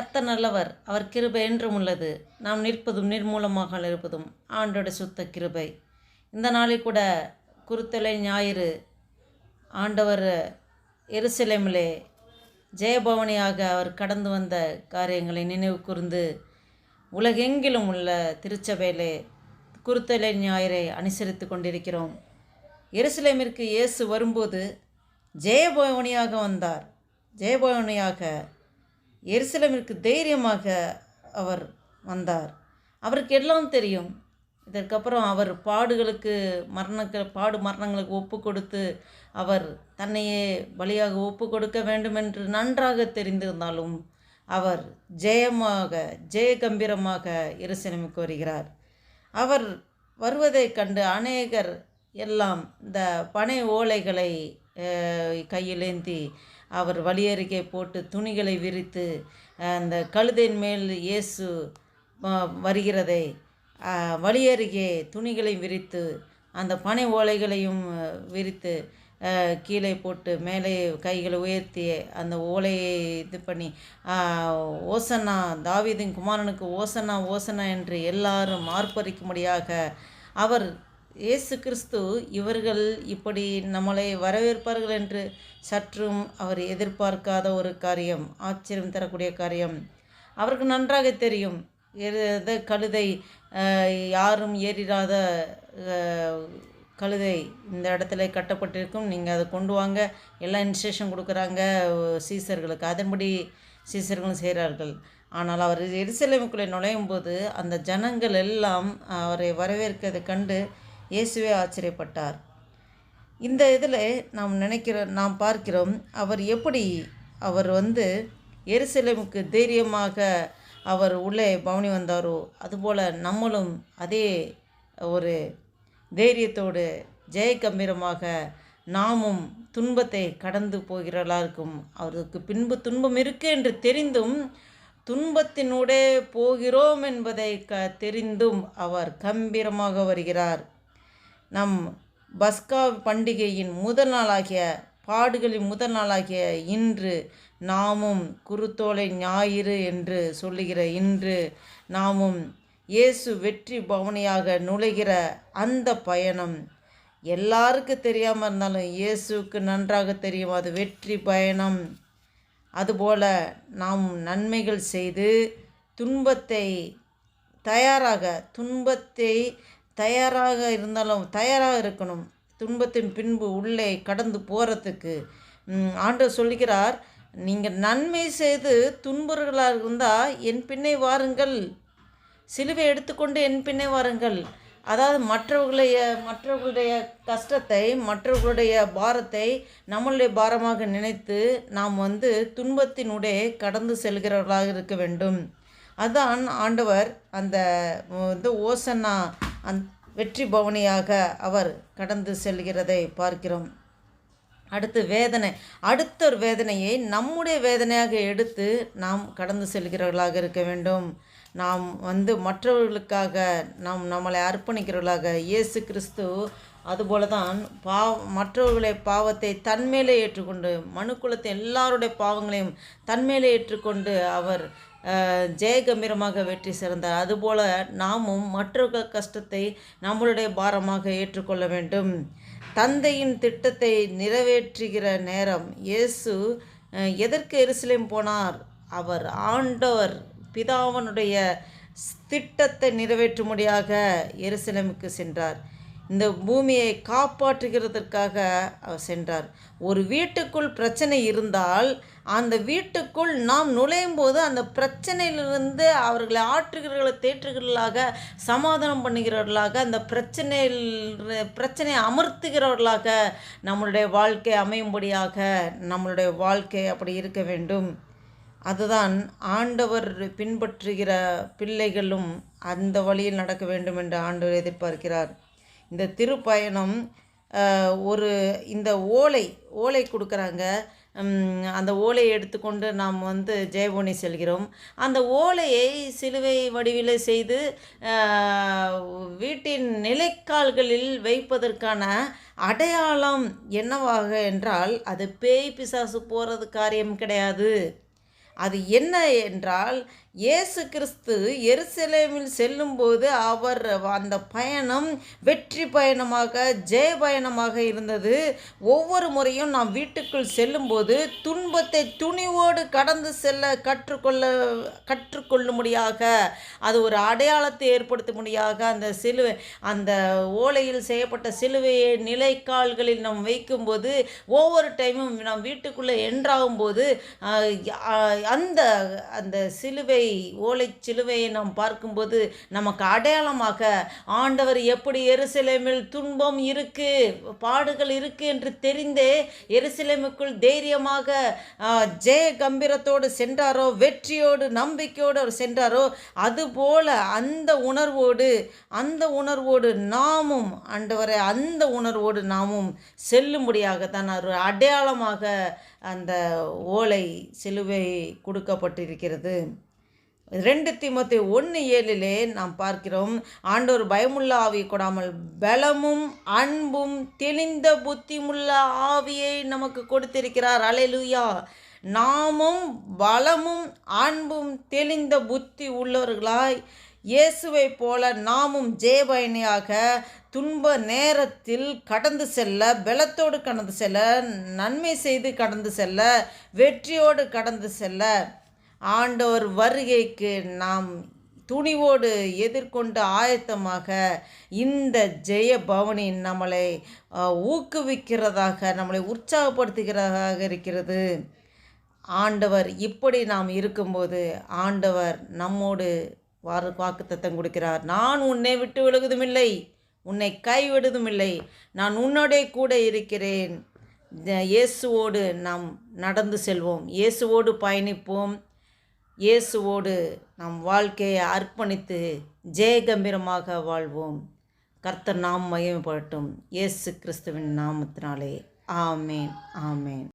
கர்த்தர் நல்லவர் அவர் கிருபை என்றும் உள்ளது. நாம் நிற்பதும் நிர்மூலமாக இருப்பதும் ஆண்டோட சுத்த கிருபை. இந்த நாளில் கூட குருத்தலை ஞாயிறு ஆண்டவர் எருசலேமிலே ஜெயபவனியாக அவர் கடந்து வந்த காரியங்களை நினைவு கூர்ந்து உலகெங்கிலும் உள்ள திருச்சபையிலே குருத்தலை ஞாயிறை அனுசரித்து கொண்டிருக்கிறோம். எருசலேமிற்கு இயேசு வரும்போது ஜெயபவனியாக வந்தார். ஜெயபவனியாக எருசலமிற்கு தைரியமாக அவர் வந்தார். அவருக்கு எல்லாம் தெரியும். இதற்கப்புறம் அவர் பாடுகளுக்கு மரணக்கு பாடு மரணங்களுக்கு ஒப்பு கொடுத்து அவர் தன்னையே பலியாக ஒப்பு கொடுக்க வேண்டும் என்று நன்றாக தெரிந்திருந்தாலும் அவர் ஜெயமாக ஜெய கம்பீரமாக எருசலேமுக்கு வருகிறார். அவர் வருவதைக் கண்டு அநேகர் எல்லாம் இந்த பனை ஓலைகளை கையிலேந்தி அவர் வழியருகே போட்டு துணிகளை விரித்து அந்த கழுதையின் மேல் இயேசு வருகிறதை அஹ், வழியருகே துணிகளை விரித்து அந்த பனை ஓலைகளையும் விரித்து கீழே போட்டு மேலே கைகளை உயர்த்தி அந்த ஓலையை இது பண்ணி ஓசனா தாவிதின் குமாரனுக்கு ஓசனா ஓசனா என்று எல்லாரும் ஆர்ப்பரிக்கும்படியாக அவர் இயேசு கிறிஸ்து இவர்கள் இப்படி நம்மளை வரவேற்பார்கள் என்று சற்றும் அவர் எதிர்பார்க்காத ஒரு காரியம் ஆச்சரியம் தரக்கூடிய காரியம். அவருக்கு நன்றாக தெரியும். எது கழுதை யாரும் ஏறிடாத கழுதை இந்த இடத்துல கட்டப்பட்டிருக்கும். நீங்கள் அதை கொண்டு வாங்க. எல்லா இன்ஸ்ட்ரக்ஷன் கொடுக்குறாங்க சீசர்களுக்கு. அதன்படி சீசர்களும் செய்கிறார்கள். ஆனால் அவர் எருசலேமுக்குள்ளே நுழையும் போது அந்த ஜனங்கள் எல்லாம் அவரை வரவேற்கிறதை கண்டு இயேசுவே ஆச்சரியப்பட்டார். இந்த இதில் நாம் நினைக்கிற நாம் பார்க்கிறோம் அவர் எப்படி அவர் வந்து எருசலேமுக்கு தைரியமாக அவர் உள்ளே பவனி வந்தாரோ அதுபோல் நம்மளும் அதே ஒரு தைரியத்தோடு ஜெய கம்பீரமாக நாமும் துன்பத்தை கடந்து போகிறவர்களாக இருக்கும். அவருக்கு பின்பு துன்பம் இருக்கு என்று தெரிந்தும் துன்பத்தினூடே போகிறோம் என்பதை க தெரிந்தும் அவர் கம்பீரமாக வருகிறார். நம் பஸ்கா பண்டிகையின் முதல் நாளாகிய பாடுகளின் முதல் நாளாகிய இன்று நாமும் குருத்தோலை ஞாயிறு என்று சொல்லுகிற இன்று நாமும் இயேசு வெற்றி பவனியாக நுழைகிற அந்த பயணம். எல்லாருக்கும் தெரியாமல் இருந்தாலும் இயேசுவுக்கு நன்றாக தெரியும். அது வெற்றி பயணம். அதுபோல நாம் நன்மைகள் செய்து துன்பத்தை தயாராக துன்பத்தை தயாராக இருந்தாலும் தயாராக இருக்கணும். துன்பத்தின் பின்பு உள்ளே கடந்து போகிறதுக்கு ஆண்டவர் சொல்லுகிறார் நீங்கள் நன்மை செய்து துன்பர்களாக இருந்தால் என் பின்னே வாருங்கள். சிலுவை எடுத்துக்கொண்டு என் பின்னே வாருங்கள். அதாவது மற்றவர்களுடைய மற்றவர்களுடைய கஷ்டத்தை மற்றவர்களுடைய பாரத்தை நம்மளுடைய பாரமாக நினைத்து நாம் வந்து துன்பத்தினுடைய கடந்து செல்கிறவர்களாக இருக்க வேண்டும். அதான் ஆண்டவர் அந்த வந்து ஓசன்னா அந் வெற்றி பவனியாக அவர் கடந்து செல்கிறதை பார்க்கிறோம். அடுத்து வேதனை. அடுத்த ஒரு வேதனையை நம்முடைய வேதனையாக எடுத்து நாம் கடந்து செல்கிறவர்களாக இருக்க வேண்டும். நாம் வந்து மற்றவர்களுக்காக நாம் நம்மளை அர்ப்பணிக்கிறவர்களாக இயேசு கிறிஸ்து அதுபோல தான் பாவ மற்றவர்களை பாவத்தை தன்மேலே ஏற்றுக்கொண்டு மனுக்குலத்தை எல்லாருடைய பாவங்களையும் தன்மேலே ஏற்றுக்கொண்டு அவர் ஜெயகம்பீரமாக வெற்றி சிறந்தார். அதுபோல நாமும் மற்றொரு கஷ்டத்தை நம்மளுடைய பாரமாக ஏற்றுக்கொள்ள வேண்டும். தந்தையின் திட்டத்தை நிறைவேற்றுகிற நேரம் இயேசு எதற்கு எருசலேம் போனார்? அவர் ஆண்டவர் பிதாவனுடைய திட்டத்தை நிறைவேற்றும்படியாக எருசலேமுக்கு சென்றார். இந்த பூமியை காப்பாற்றுகிறதற்காக அவர் சென்றார். ஒரு வீட்டுக்குள் பிரச்சனை இருந்தால் அந்த வீட்டுக்குள் நாம் நுழையும் போது அந்த பிரச்சனையிலிருந்து அவர்களை ஆற்றுகிறவர்களை தேற்றுகிறவர்களாக சமாதானம் பண்ணுகிறவர்களாக அந்த பிரச்சனையில் பிரச்சனையை அமர்த்துகிறவர்களாக நம்மளுடைய வாழ்க்கை அமையும்படியாக நம்மளுடைய வாழ்க்கை அப்படி இருக்க வேண்டும். அதுதான் ஆண்டவர் பின்பற்றுகிற பிள்ளைகளும் அந்த வழியில் நடக்க வேண்டும் என்று ஆண்டவர் எதிர்பார்க்கிறார். இந்த திருப்பயணம் ஒரு இந்த ஓலை ஓலை கொடுக்குறாங்க. அந்த ஓலையை எடுத்துக்கொண்டு நாம் வந்து ஜெயபோனி செல்கிறோம். அந்த ஓலையை சிலுவை வடிவில் செய்து வீட்டின் நிலைக்கால்களில் வைப்பதற்கான அடையாளம் என்னவாக என்றால் அது பேய் பிசாசு போகிறது காரியம் கிடையாது. அது என்ன என்றால் இயேசு கிறிஸ்து எருசலேமில் செல்லும்போது அவர் அந்த பயணம் வெற்றி பயணமாக ஜெய பயணமாக இருந்தது. ஒவ்வொரு முறையும் நாம் வீட்டுக்குள் செல்லும்போது துன்பத்தை துணிவோடு கடந்து செல்ல கற்றுக்கொள்ள கற்றுக்கொள்ளும்படியாக அது ஒரு அடையாளத்தை ஏற்படுத்தும்படியாக அந்த சிலுவை அந்த ஓலையில் செய்யப்பட்ட சிலுவையை நிலைக்கால்களில் நாம் வைக்கும்போது ஒவ்வொரு டைமும் நாம் வீட்டுக்குள்ளே என்றாகும்போது அந்த அந்த சிலுவை ஓலை சிலுவையை நாம் பார்க்கும்போது நமக்கு அடையாளமாக ஆண்டவர் எப்படி எருசலேமில் துன்பம் இருக்குது பாடுகள் இருக்கு என்று தெரிந்தே எருசலேமுக்குள் தைரியமாக ஜெய கம்பீரத்தோடு சென்றாரோ வெற்றியோடு நம்பிக்கையோடு அவர் சென்றாரோ அதுபோல அந்த உணர்வோடு அந்த உணர்வோடு நாமும் ஆண்டவரை அந்த உணர்வோடு நாமும் செல்லும்படியாக தான் ஒரு அடையாளமாக அந்த ஓலை சிலுவை கொடுக்கப்பட்டிருக்கிறது. ரெண்டு திமுத்தி ஒன்று ஏழிலே நாம் பார்க்கிறோம் ஆண்டோர் பயமுள்ள ஆவி கொடாமல் பலமும் அன்பும் தெளிந்த புத்திமுள்ள ஆவியை நமக்கு கொடுத்திருக்கிறார். அலையலுயா. நாமும் பலமும் அன்பும் தெளிந்த புத்தி உள்ளவர்களாய் இயேசுவை போல நாமும் ஜெயபயணியாக துன்ப நேரத்தில் கடந்து செல்ல பலத்தோடு கடந்து செல்ல நன்மை செய்து கடந்து செல்ல வெற்றியோடு கடந்து செல்ல ஆண்டவர் வருகைக்கு நாம் துணிவோடு எதிர்கொண்டு ஆயத்தமாக இந்த ஜெய பவனி நம்மளை ஊக்குவிக்கிறதாக நம்மளை உற்சாகப்படுத்துகிறதாக இருக்கிறது. ஆண்டவர் இப்படி நாம் இருக்கும்போது ஆண்டவர் நம்மோடு வாரு வாக்குத்தத்தம் கொடுக்கிறார். நான் உன்னை விட்டு விலகுதுமில்லை. உன்னை கைவிடுதுமில்லை. நான் உன்னோடே கூட இருக்கிறேன். இயேசுவோடு நாம் நடந்து செல்வோம். இயேசுவோடு பயணிப்போம். இயேசுவோடு நம் வாழ்க்கையை அர்ப்பணித்து ஜெயகம்பீரமாக வாழ்வோம். கர்த்தர் நாம் மகிமைப்படட்டும் இயேசு கிறிஸ்துவின் நாமத்தினாலே. ஆமேன். ஆமேன்.